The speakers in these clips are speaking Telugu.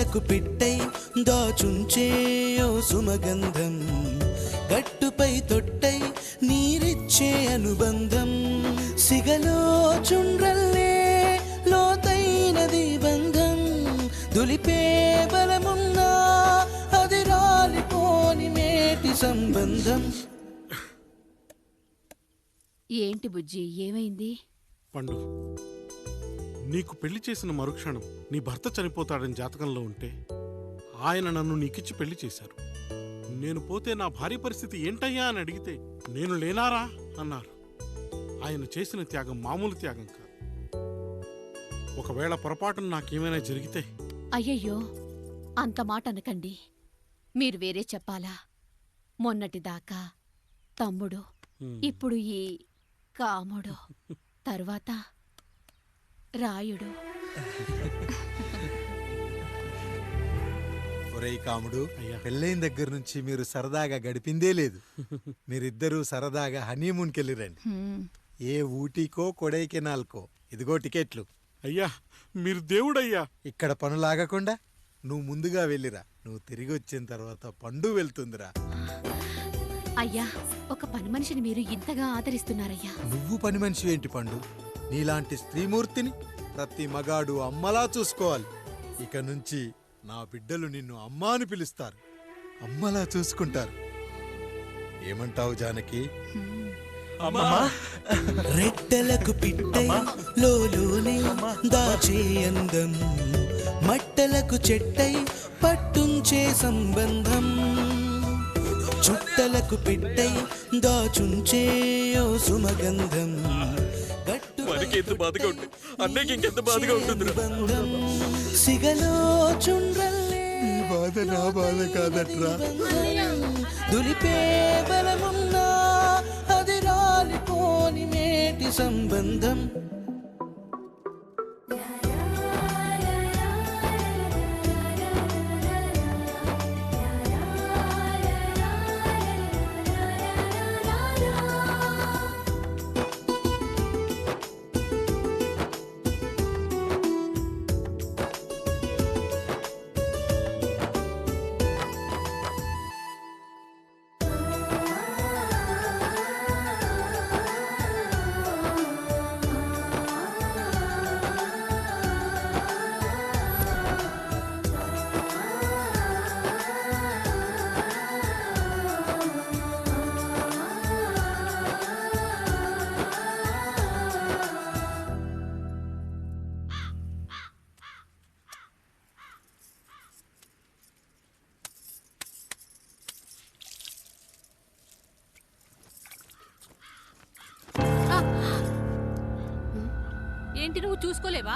చుట్టలకు పిట్టై దాచుంచే ఓ సుమగంధం. గట్టుపై తొట్టై నీరిచ్చే అనుబంధం. సిగలో చుండ్రల్లే లోతైనది బంధం. దులిపే బలమున్నా అది రాలిపోని మేటి సంబంధం. ఏంటి బుజ్జి ఏమైంది? పండు. నీకు పెళ్ళి చేసిన మరుక్షణం నీ భర్త చనిపోతాడని జాతకంలో ఉంటే ఆయన నన్ను నీకిచ్చి పెళ్ళి చేశారు. నేను పోతే నా భార్య పరిస్థితి ఏంటయ్యా అని అడిగితే నేను లేనారా? అన్నారు. ఆయన చేసిన త్యాగం మామూలు త్యాగం కాదు. ఒకవేళ పొరపాటున నాకేమైనా జరిగితే? అయ్యయ్యో అంత మాట అనకండి. మీరు వేరే చెప్పాలా? మొన్నటిదాకా తమ్ముడు. ఇప్పుడు ఈ కాముడు. తర్వాత రాయుడు. ఒరేయ్ కాముడు అయ్యా. పెళ్ళైన దగ్గర నుంచి మీరు సరదాగా గడిపిందే లేదు. మీరిద్దరూ సరదాగా హనీమూన్కి వెళ్ళిరండి. ఏ ఊటీకో కొడైకెనాల్కో. ఇదిగో టికెట్లు. అయ్యా మీరు దేవుడయ్యా. ఇక్కడ పనులాగకుండా నువ్వు ముందుగా వెళ్ళిరా. నువ్వు తిరిగి వచ్చిన తర్వాత పండు వెళ్తుందిరా. అయ్యా ఒక పని మనిషిని మీరు ఇంతగా ఆదరిస్తున్నారయ్యా. నువ్వు పని మనిషి ఏంటి పండు? నీలాంటి స్త్రీమూర్తిని ప్రతి మగాడు అమ్మలా చూసుకోవాలి. ఇక నుంచి నా బిడ్డలు నిన్ను అమ్మా అని పిలుస్తారు. అమ్మలా చూసుకుంటారు. ఏమంటావు జానకి? రెట్టలకు పిట్టై లోలోనే దాచే అందం. మట్టలకు చెట్టై పట్టుంచే సంబంధం. చుట్టలకు పిట్టై దాచుంచే ఓ సుమగంధం ఎంత బాధగా ఉంటుంది అన్నయ్యకి ఇంకెంత బాధగా ఉంటుంది సిగలో చుండ్రల్లే బాధ నా బాధ కాదట్రా దులిపే బలమున్నా అది రాలిపోని మేటి సంబంధం ఏంటి నువ్వు చూసుకోలేవా?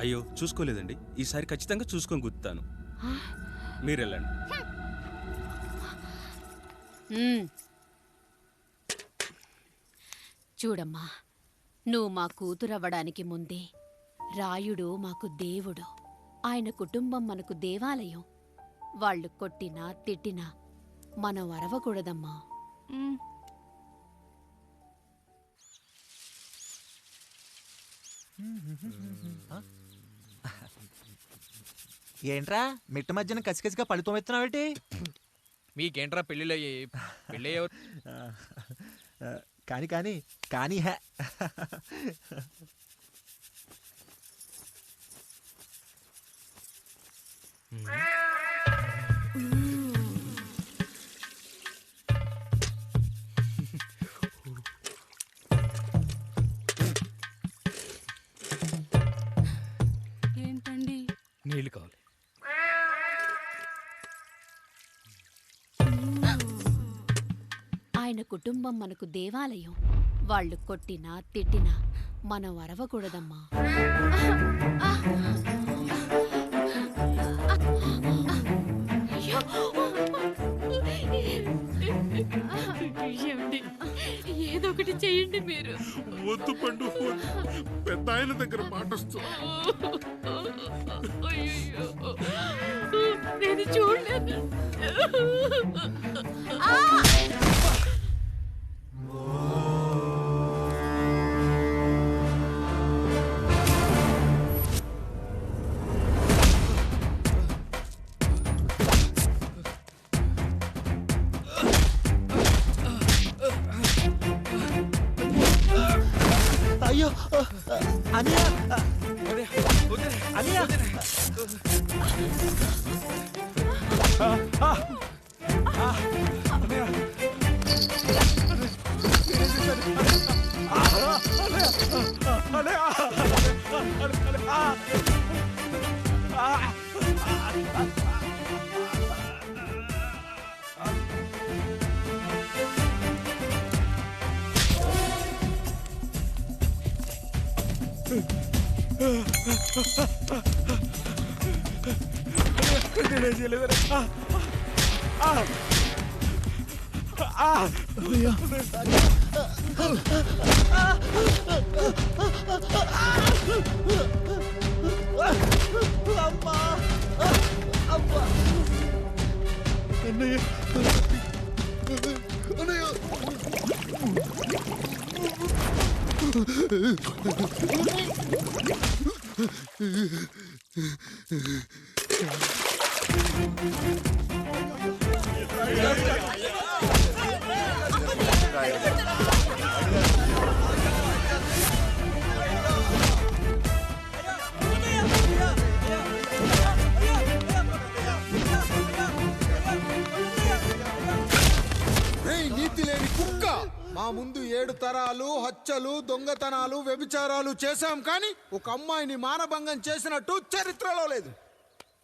అయ్యో చూసుకోలేదండి. ఈసారి ఖచ్చితంగా చూసుకొని గుర్తాను మీరు వెళ్ళండి మ్మ్. చూడమ్మా నువ్వు మా కూతురవ్వడానికి ముందే రాయుడు మాకు దేవుడు. ఆయన కుటుంబం మనకు దేవాలయం. వాళ్ళు కొట్టినా తిట్టినా మనం అరవకూడదమ్మా. మ్మ్. ఏంట్రా? మిట్ట మధ్యన కసికసిగా పళ్ళుతో ఎత్తున్నావేటి మీకేంట్రా పెళ్ళిళ్ళు అయ్యాయి పెళ్ళి కానీ కానీ కానీ హే. ఏంటండి నీళ్ళు కావాలి. ఆయన కుటుంబం మనకు దేవాలయం. వాళ్ళు కొట్టినా తిట్టినా మనం అరవకూడదమ్మా. ఏదో ఒకటి చేయండి మీరు. వద్దు పండు. పెద్ద ఆయన దగ్గర మాట నేను చూడలేదు Ah! Ah! Ah! Ah! Ah! அம்மா அம்மா என்னைய என்னைய Thank you. మా ముందు ఏడు తరాలు హత్యలు దొంగతనాలు వ్యభిచారాలు చేశాం కానీ ఒక అమ్మాయిని మానభంగం చేసినట్టు చరిత్రలో లేదు.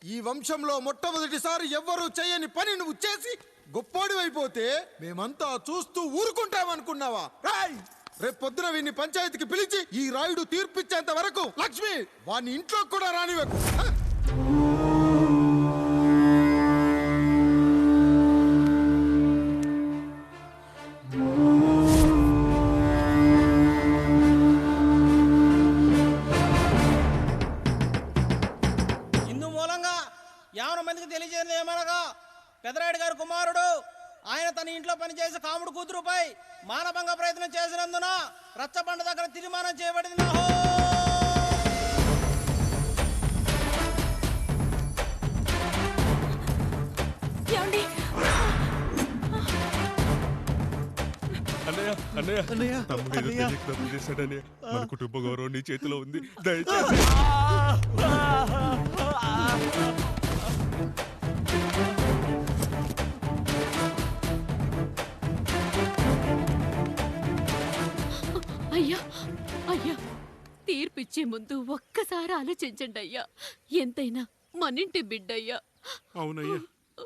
ఈ వంశంలో మొట్టమొదటిసారి ఎవ్వరూ చేయని పని నువ్వు చేసి గొప్పోడివైపోతే మేమంతా చూస్తూ ఊరుకుంటామనుకున్నావా? రాయ్! రేపు పొద్దున వీడిని పంచాయతీకి పిలిచి ఈ రాయుడు తీర్పిచ్చేంత వరకు లక్ష్మి వాడిని ఇంట్లో కూడా రానివ్వకు. చేతిలో ఉంది. దయచేసి. అయ్యా అయ్యా తీర్పిచ్చే ముందు ఒక్కసారి ఆలోచించండి అయ్యా. ఎంతైనా మనింటి బిడ్డయ్యా. అవునయ్యా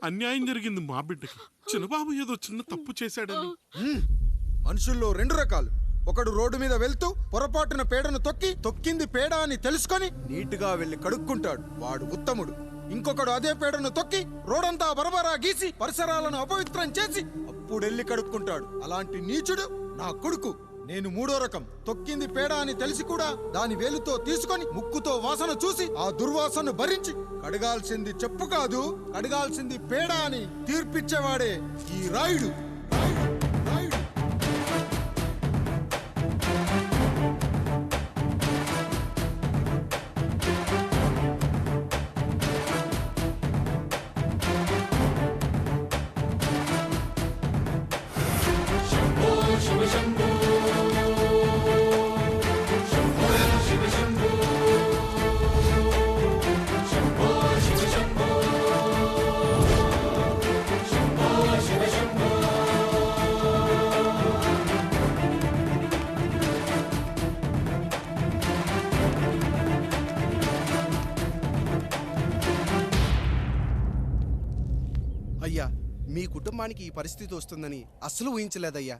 అన్యాయం జరిగింది మా బిడ్డకి. చిన్నబాబు ఏదో చిన్న తప్పు చేశాడని. మనుషుల్లో రెండు రకాలు. ఒకడు రోడ్డు మీద వెళ్తూ పొరపాటున పేడను తొక్కి తొక్కింది పేడ అని తెలుసుకొని నీటుగా వెళ్ళి కడుక్కుంటాడు. వాడు ఉత్తముడు. ఇంకొకడు అదే పేడను తొక్కి రోడంతా బరబరా గీసి పరిసరాలను అపవిత్రం చేసి అప్పుడెళ్ళి కడుక్కుంటాడు. అలాంటి నీచుడు నా కొడుకు. నేను మూడో రకం. తొక్కింది పేడ అని తెలిసి కూడా దాని వేలుతో తీసుకొని ముక్కుతో వాసన చూసి ఆ దుర్వాసన భరించి కడగాల్సింది చెప్పు కాదు కడగాల్సింది పేడ అని తీర్పిచ్చేవాడే ఈ రాయుడు రాయుడు. కుటుంబానికి ఈ పరిస్థితి వస్తుందని అసలు ఊహించలేదయ్యా.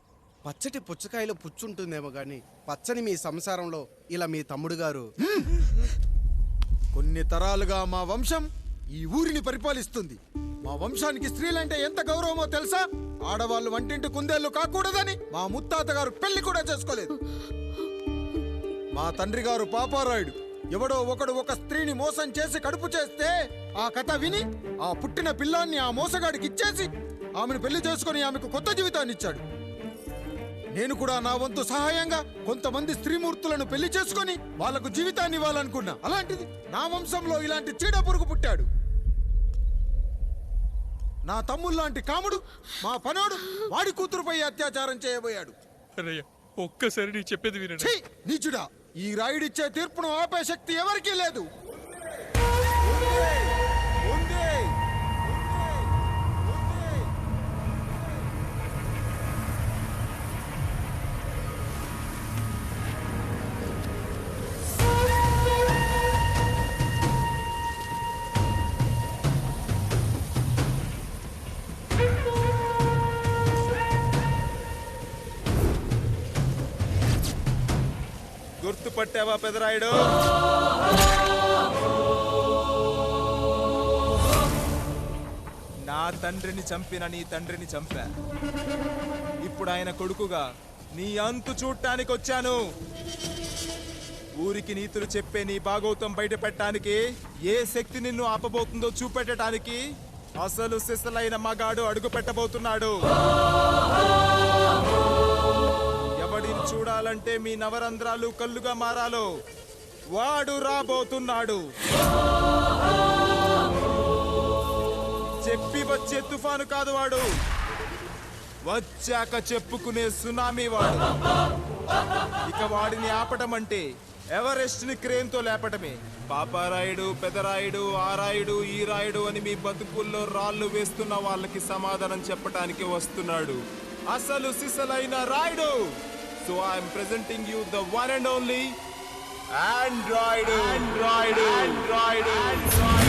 పచ్చటి పుచ్చకాయలో పుచ్చుంటుందేమో గాని పచ్చని మీ సంసారంలో ఇలా మీ తమ్ముడు గారు. కొన్ని తరాలుగా మా వంశం ఈ ఊరిని పరిపాలిస్తుంది. మా వంశానికి స్త్రీలంటే ఎంత గౌరవమో తెలుసా? ఆడవాళ్ళు వంటింటి కుందేళ్ళు కాకూడదని మా ముత్తాత గారు పెళ్ళి కూడా చేసుకోలేదు. మా తండ్రి గారు పాపారాయుడు. ఎవడో ఒకడు ఒక స్త్రీని మోసం చేసి కడుపు చేస్తే ఆ కథ విని ఆ పుట్టిన పిల్లాన్ని ఆ మోసగాడికి ఇచ్చేసి ఆమెను పెళ్ళి చేసుకొని ఆమెకు కొత్త జీవితాన్ని ఇచ్చాడు. నేను కూడా నా వంతు సహాయంగా కొంతమంది స్త్రీమూర్తులను పెళ్ళి చేసుకొని వాళ్ళకు జీవితాన్ని ఇవ్వాలనుకున్నా. అలాంటిది నా వంశంలో ఇలాంటి చీడ పురుగు పుట్టాడు. నా తమ్ముళ్ళలాంటి కాముడు మా పనోడు వాడి కూతురుపై అత్యాచారం చేయబోయాడు. ఒక్కసారి నీ చెప్పేది వినండి! నీచుడా ఈ రాయుడిచ్చే తీర్పును ఆపే శక్తి ఎవరికీ లేదు. గుర్తుపట్టావా పెదరాయుడు? నా తండ్రిని చంపిన నీ తండ్రిని చంపా. ఇప్పుడు ఆయన కొడుకుగా నీ అంతు చూడటానికి వచ్చాను. ఊరికి నీతులు చెప్పే నీ భాగవతం బయట పెట్టడానికి ఏ శక్తి నిన్ను ఆపబోతుందో చూపెట్టడానికి అసలు సిసలైన మగాడు అడుగు పెట్టబోతున్నాడు చూడాలంటే మీ నవరంధ్రాలు కళ్ళుగా మారాలో. వాడు రాబోతున్నాడు. చెప్పి వచ్చే తుఫాను కాదు వాడు. వచ్చాక చెప్పుకునే సునామీ వాడు. ఇక వాడిని ఆపటం అంటే ఎవరెస్ట్ని క్రేన్తో లేపటమే. పాపారాయుడు పెదరాయుడు ఆరాయుడు ఈ రాయుడు అని మీ బతుకుల్లో రాళ్ళు వేస్తున్న వాళ్ళకి సమాధానం చెప్పటానికి వస్తున్నాడు. అసలు సిసలైన Rayudu! So I am presenting you the one and only Android. Android. Android. Android. Android.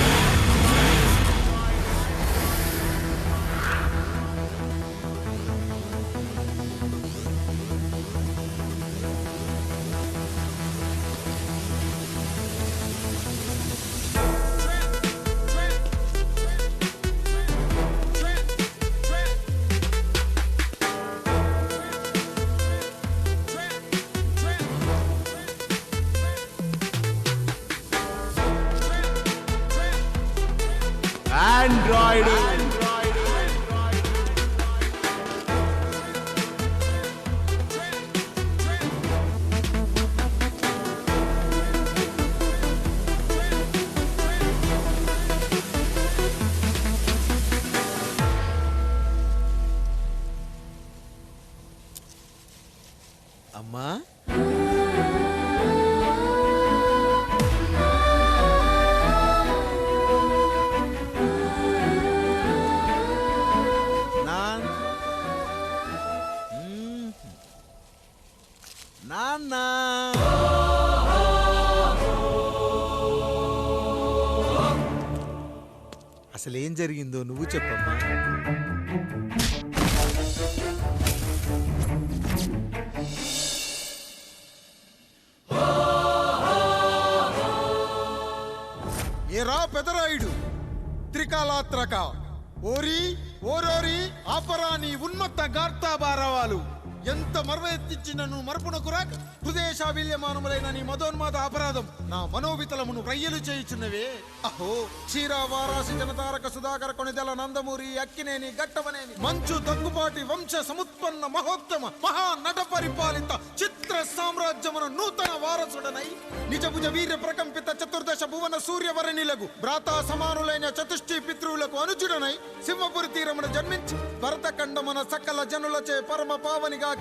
అమ్మా. మర్వ నన్ను మరపునకు రాక హృదయశావిల్యమానములైన నీ మదోన్మాద అపరాధం నా మనోవితలమును రయ్యలు చేయుచున్నవే. అహో క్షీరా వారాసి జనతారక సుధాకర కొనిదెల నందమూరి అక్కినేని గట్టవనేని. మంచు దగ్గుపాటి వంశ సముత్పన్న మహోత్తమ మహా నట పరిపాలిత చిత్ర సామ్రాజ్యమును నూతన వారసుడనై నిజభుజ వీర ప్రకంపిత చతుర్దశ భువన సూర్యవరణిలకు భ్రాతా సమానులైన చతుష్టి పితృవులకు అనుజుడనై సింహపురి తీరమున జన్మించి భరతఖండమున సకల జనులచే పరమ పావనిగా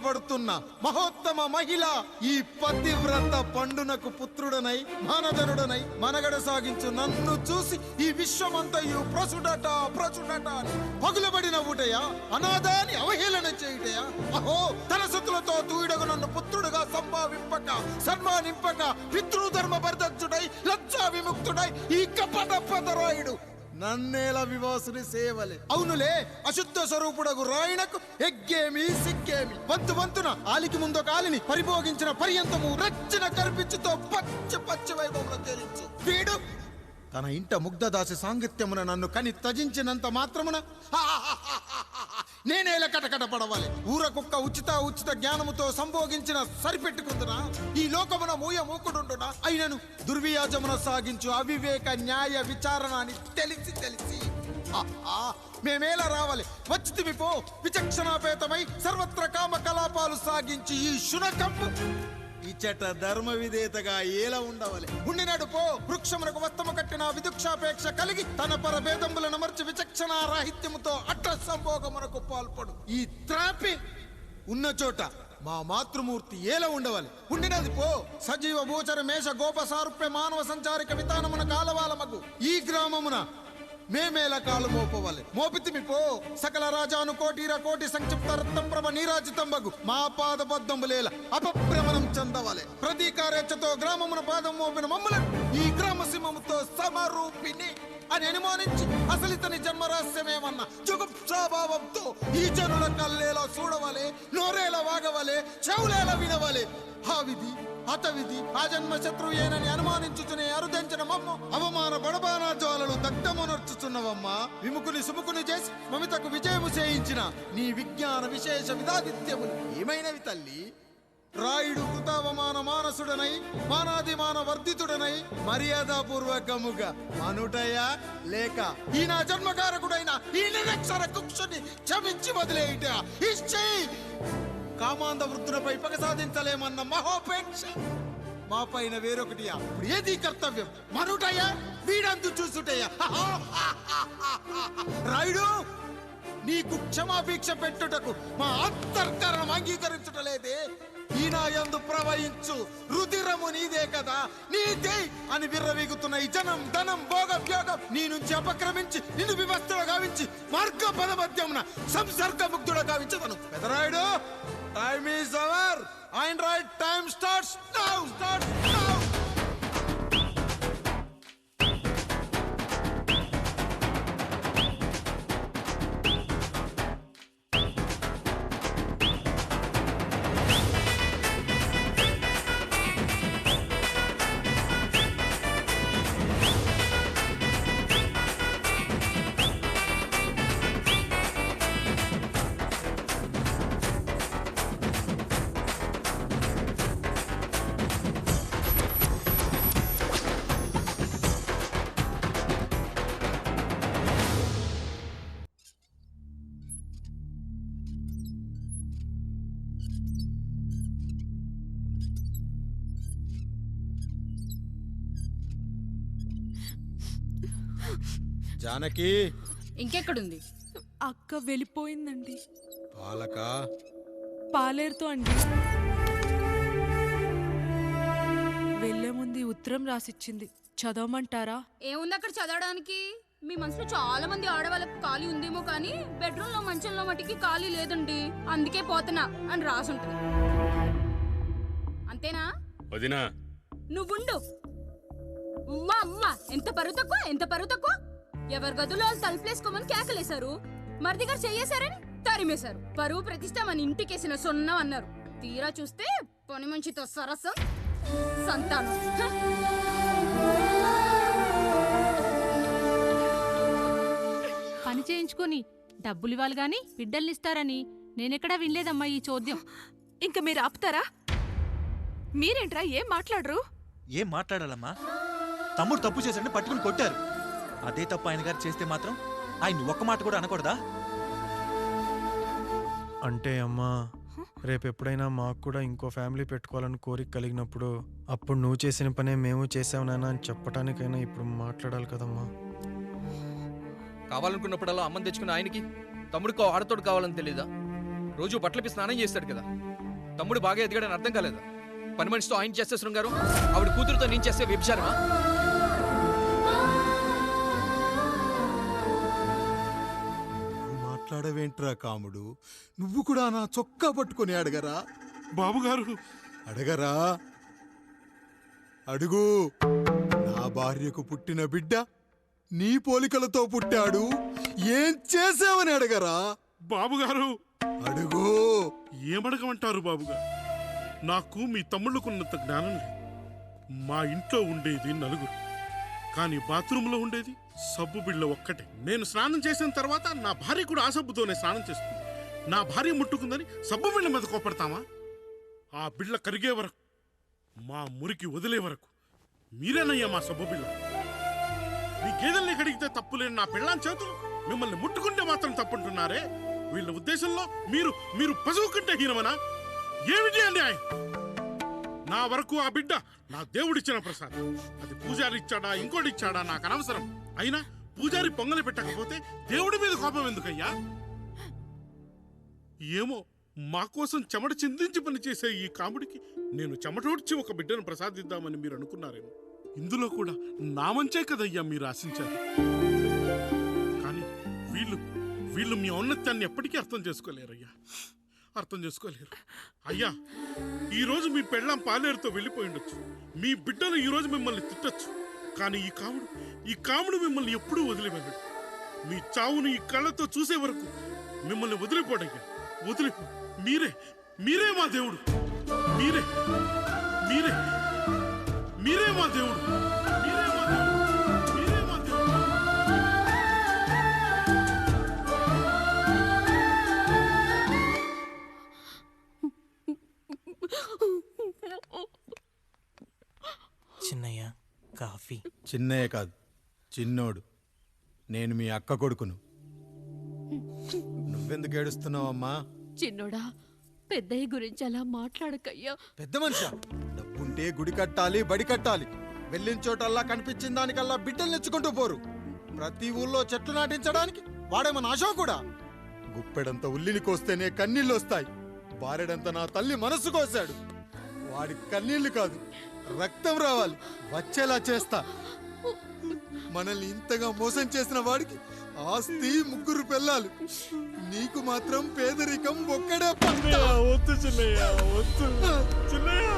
పిలువబడుతున్న మహోత్తమ మహిళ ఈ పతివ్రత పండునకు పుత్రుడనై మానధనుడనై మనగడ సాగించు నన్ను చూసి ఈ విశ్వమంతయు ప్రసుడట ప్రచుడట అని పగులబడిన ఊటయా అనాథాన్ని అవహేళన చేయుటయా అహో తన సుతులతో తూయుడగు నన్ను పుత్రుడుగా సంభావింపక సన్మానింపక పితృధర్మ పరిదక్షుడై లజ్జా విముక్తుడై ఈ కపట పదరాయుడు నన్నేల వివాసుని సేవలే. అవునులే అశుద్ధ స్వరూపుడగు రాయణకు ఎగ్గేమి సిగ్గేమి. వంతు వంతున ఆలికి ముందు కాలిని పరిభోగించిన పర్యంతము రచ్చిన కర్పించుతో పచ్చ పచ్చ వైభవంలో తేలించు. వీడు తన ఇంట ముగ్ధదాసి సాంగత్యమున నన్ను కని తజించినంత మాత్రమున నేనేల కటకట పడవాలి. ఊర కుక్క ఉచిత ఉచిత జ్ఞానముతో సంభోగించిన సరిపెట్టుకుందునా ఈ లోకమున మూయ మూకుడుండునా? అయినను దుర్వియాజమున సాగించు అవివేక న్యాయ విచారణ అని తెలిసి. తెలిసి మేమేలా రావాలి? వచ్చితిమి పో విచక్షణాపేతమై సర్వత్ర కామ కలాపాలు సాగించి ఈ శునకం ఇచ్చట ధర్మ విధేతగా ఏలా ఉండవలే? ఉండినాడు పో వృక్షమునకు వస్తము కట్టిన విదుక్షాపేక్ష కలిగి తన పరభేదములను మర్చి విచక్షణ రాహిత్యముతో అట్ట సంభోగమునకు పాల్పడు. ఈ త్రాపి ఉన్న చోట మా మాతృమూర్తి ఏల ఉండవాలి? ఉండినది పో సజీవ భూచర మేష గోప సారూప్య మానవ సంచారిక విధానమున కాలవాలమగు. ఈ గ్రామమున మేమేల కాలు మోపవాలి. మోపితిమి పో. సకల రాజాను కోటిర కోటి సంక్షిప్త రత్నప్రభ నీరాజితంబగు మా పాద బద్దములేల అపభ్రమణం చెందవాలి. ప్రతీకారేచ్ఛతో గ్రామమున పాదం మోపిన మమ్మలను ఈ గ్రామ సింహముతో సమరూపిణి అని అనుమానించి అసలు ఇతని జన్మరహస్యమేమన్నా జుగుప్సాభావంతో ఈ జనుల కల్లేలా చూడవలే నోరేలా వాగవలే చెవులేలా వినవలే. ఆ విధి అతవిధి ఆ జన్మ శత్రువు ఏనని అనుమానించుచునే అరుదించడమమ్మ అవమాన బడబానా జ్వాలలు దగ్ధమునర్చుచున్నవమ్మా. విముకుని సుముకుని చేసి మమితకు విజయము చేయించిన నీ విజ్ఞాన విశేష విధాదిత్యములు ఏమైనవి తల్లి? రాయుడు కృతావమాన మానసుడనై మానాదిమాన వర్ధితుడనై మర్యాదపూర్వకముగా మనుటయా? లేక ఈ నా జన్మకారకుడైన ఈ నిరక్షర కుక్షుని క్షమించి వదిలేయుట? ఇచ్చేయి కామాంధ వృద్ధులపై పగ సాధించలేమన్న మహోపేక్ష. మా పైన వేరొకటియా ఏది కర్తవ్యం. మనుటయా వీడందు చూసుటయ్యా. రాయుడు నీకు క్షమాపేక్ష పెట్టుటకు మా అంతర్కరణం అంగీకరించుటలేదే. ఈనాయందు ప్రవహించు రుధిరము నీదే కదా. నీదే అని విర్రవీగుతున్న ఈ జనం ధనం భోగం యోగం నీ నుంచి అపక్రమించి నిన్ను వివస్థలో గావించి మార్గ పదమధ్యమున సంసర్గ ముగ్ధుడ గావించదను Pedarayudu Time is over. Einrad, time starts now. Starts now. Janaki. ఇంకెక్కడుంది? అక్క వెళ్ళిపోయిందండి. పాలక. పాలేరుతో అండి. వెళ్ళే ముందు ఉత్తరం రాసిచ్చింది. చదవమంటారా? ఏముంది అక్కడ చదవడానికి? మీ మనసులో చాలా మంది ఆడవాళ్ళకి ఖాళీ ఉందేమో కానీ బెడ్రూమ్లో మంచంలో మటుకి ఖాళీ లేదండి. అందుకే పోతున్నా అని రాసుంటది. అంతేనా? వదినా. నువ్వుండు. ఉమ్మా అమ్మా ఎంత పరువు తక్కువ? ఎంత పరువు తక్కువ? ఎవరి గదులో వాళ్ళు తలుపులేసుకోమని కేకలేశారు. మరిది గారు చెయ్యేశారని తరిమేశారు. పరువు ప్రతిష్ట మన ఇంటికేసిన సొన్నం అన్నారు. తీరా చూస్తే పని మంచితో సరసం. సంతానం. హ! చేయించుకొని డబ్బులు ఇవ్వాలి గాని బిడ్డల్నిస్తారని నేనెక్కడా వినలేదమ్మా ఈ చోద్యం. ఇంక మీరు ఆపుతారా? మీరేంట్రా ఏం మాట్లాడరు? ఏం మాట్లాడాలమ్మా? తమ్ముడు తప్పు చేశాడని పట్టుకుని కొట్టారు. అదే తప్పు ఆయన గారు చేస్తే మాత్రం ఆయన ఒక్క మాట కూడా అనకూడదా? అంటే అమ్మా రేపు ఎప్పుడైనా మాకు కూడా ఇంకో ఫ్యామిలీ పెట్టుకోవాలని కోరిక కలిగినప్పుడు అప్పుడు నువ్వు చేసిన పనే మేము చేసావు నాన్న అని చెప్పడానికైనా ఇప్పుడు మాట్లాడాలి కదమ్మా. కావాలనుకున్నప్పుడల్లా అమ్మని తెచ్చుకున్న ఆయనకి తమ్ముడికో ఆడతోడు కావాలని తెలీదా? రోజు బట్టలపి స్నానం చేస్తాడు కదా. తమ్ముడు బాగా ఎదిగాడని అర్థం కాలేదా? పని మనిషితో ఆయన చేస్తే శృంగారం ఆవిడ కూతురుతో నేను చేస్తే వ్యభిచారమా? మాట్లాడవేంట్రా కాముడు? నువ్వు కూడా నా చొక్కా పట్టుకొని అడగరా? బాబుగారు. అడగరా? అడుగు. నా భార్యకు పుట్టిన బిడ్డ నీ పోలికలతో పుట్టాడు. ఏం చేసావని అడగరా? బాబుగారు. అడుగు. ఏమడగమంటారు బాబుగారు? నాకు మీ తమ్ముళ్ళకున్నంత జ్ఞానం లేదు. మా ఇంట్లో ఉండేది నలుగురు. కానీ బాత్రూంలో ఉండేది సబ్బు బిళ్ళ ఒక్కటే. నేను స్నానం చేసిన తర్వాత నా భార్య కూడా ఆ సబ్బుతోనే స్నానం చేస్తుంది. నా భార్య ముట్టుకుందని సబ్బు బిళ్ళ మీద కోపడతామా? ఆ బిళ్ళ కరిగే వరకు మా మురికి వదిలే వరకు మీరేనయ్యా మా సబ్బు బిళ్ళ. మీ గేదెల్ని కడిగితే తప్పులేని నా పిల్లాని చేతులు మిమ్మల్ని ముట్టుకుంటే మాత్రం తప్పుంటున్నారే? వీళ్ళ ఉద్దేశంలో మీరు మీరు పశువు కంటే హీనమనా? ఏమిటి అన్యాయం నా వరకు ఆ బిడ్డ నా దేవుడిచ్చిన ప్రసాదం. అది పూజారిచ్చాడా ఇంకోటిచ్చాడా ఇంకోటి ఇచ్చాడా నాకు అనవసరం. అయినా పూజారి పొంగలి పెట్టకపోతే దేవుడి మీద కోపం ఎందుకయ్యా? ఏమో మా కోసం చెమట చిందించి పనిచేసే ఈ కాముడికి నేను చెమటోడ్చి ఒక బిడ్డను ప్రసాదిద్దామని మీరు అనుకున్నారేమో. ఇందులో కూడా నా మంచే కదయ్యా మీరు ఆశించారు. కానీ వీళ్ళు వీళ్ళు మీ ఔన్నత్యాన్ని ఎప్పటికీ అర్థం చేసుకోలేరయ్యా. అర్థం చేసుకోలేరు. అయ్యా ఈరోజు మీ పెళ్ళాం పాలేరుతో వెళ్ళిపోయి ఉండొచ్చు మీ బిడ్డలు ఈరోజు మిమ్మల్ని తిట్టొచ్చు. కానీ ఈ కాముడు ఈ కాముడు మిమ్మల్ని ఎప్పుడూ వదిలివెళ్ళడు మీ చావును ఈ కళ్ళతో చూసే వరకు మిమ్మల్ని వదిలిపోడయ్యా వదిలిపో మీరే మీరే మా దేవుడు. మీరే మీరే మీరే మా దేవుడు. మీరే కాఫీ. చిన్నయ్య కాదు చిన్నోడు. నేను మీ అక్క కొడుకును. నువ్వెందుకు ఏడుస్తున్నావమ్మా? చిన్నోడా పెద్దయ్య గురించి అలా మాట్లాడకయ్యా. పెద్ద మనిషి? డబ్బుంటే గుడి కట్టాలి బడి కట్టాలి. వెళ్ళిన చోటల్లా కనిపించిన దానికల్లా బిడ్డలు నెచ్చుకుంటూ పోరు. ప్రతి ఊళ్ళో చెట్లు నాటించడానికి వాడేమో ఆశో కూడా. గుప్పెడంత ఉల్లిని కోస్తేనే కన్నీళ్ళు వస్తాయి బారెడంత నా తల్లి మనసు కోసాడు. వాడి కన్నీళ్ళు కాదు రక్తం రావాలి. వచ్చేలా చేస్తా. మనల్ని ఇంతగా మోసం చేసిన వాడికి ఆస్తి ముగ్గురు పిల్లలు నీకు మాత్రం పేదరికం ఒక్కడే పంట వద్దు చిన్నయ్య వద్దు. చిన్నయ్య!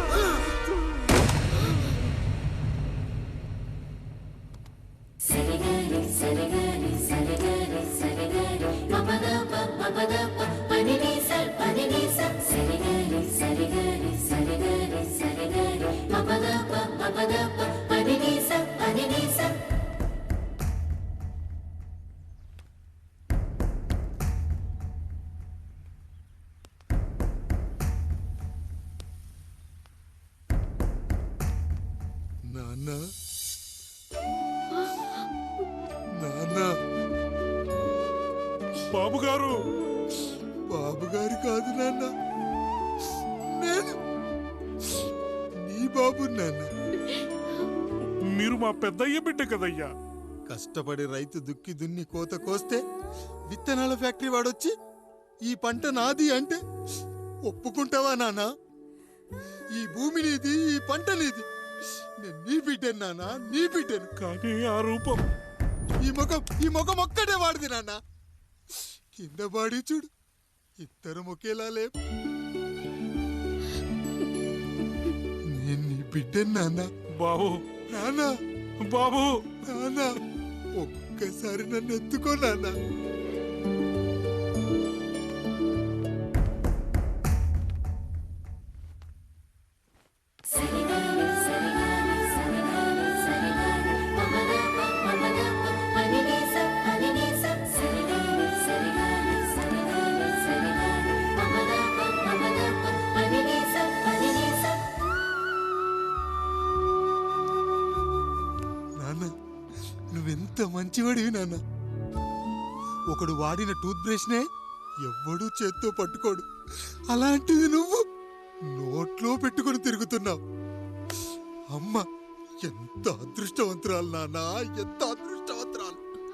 నాన్న నాన్న బాబుగారు. బాబుగారు కాదు నాన్న. నేను. నీ బాబు నాన్న. మీరు మా పెద్దయ్య బిడ్డ కదయ్యా. కష్టపడి రైతు దుక్కి దున్ని కోత కోస్తే విత్తనాల ఫ్యాక్టరీ వాడొచ్చి ఈ పంట నాది అంటే ఒప్పుకుంటావా నాన్న? ఈ భూమి నీది ఈ పంట నీది. నేను నీ బిడ్డను నాన్న నీ బిడ్డను. కానీ ఆ రూపం ఈ ముఖం ఈ ముఖం ఒక్కటే వాడిది నాన్న. కింద బాడి చూడు ఇద్దరం ఒకేలా లేవు. నేను నీ బిడ్డను నాన్న. బాబు. నాన్న. బాబు. నాన్న. ఒక్కసారి నన్ను ఎత్తుకో నాన్న. వాడిన టూత్ బ్రష్నే ఎవ్వడూ చేత్తో పట్టుకోడు. అలాంటిది నువ్వు నోట్లో పెట్టుకొని తిరుగుతున్నావు. అమ్మ ఎంత అదృష్టవంతురాలు నానా ఎంత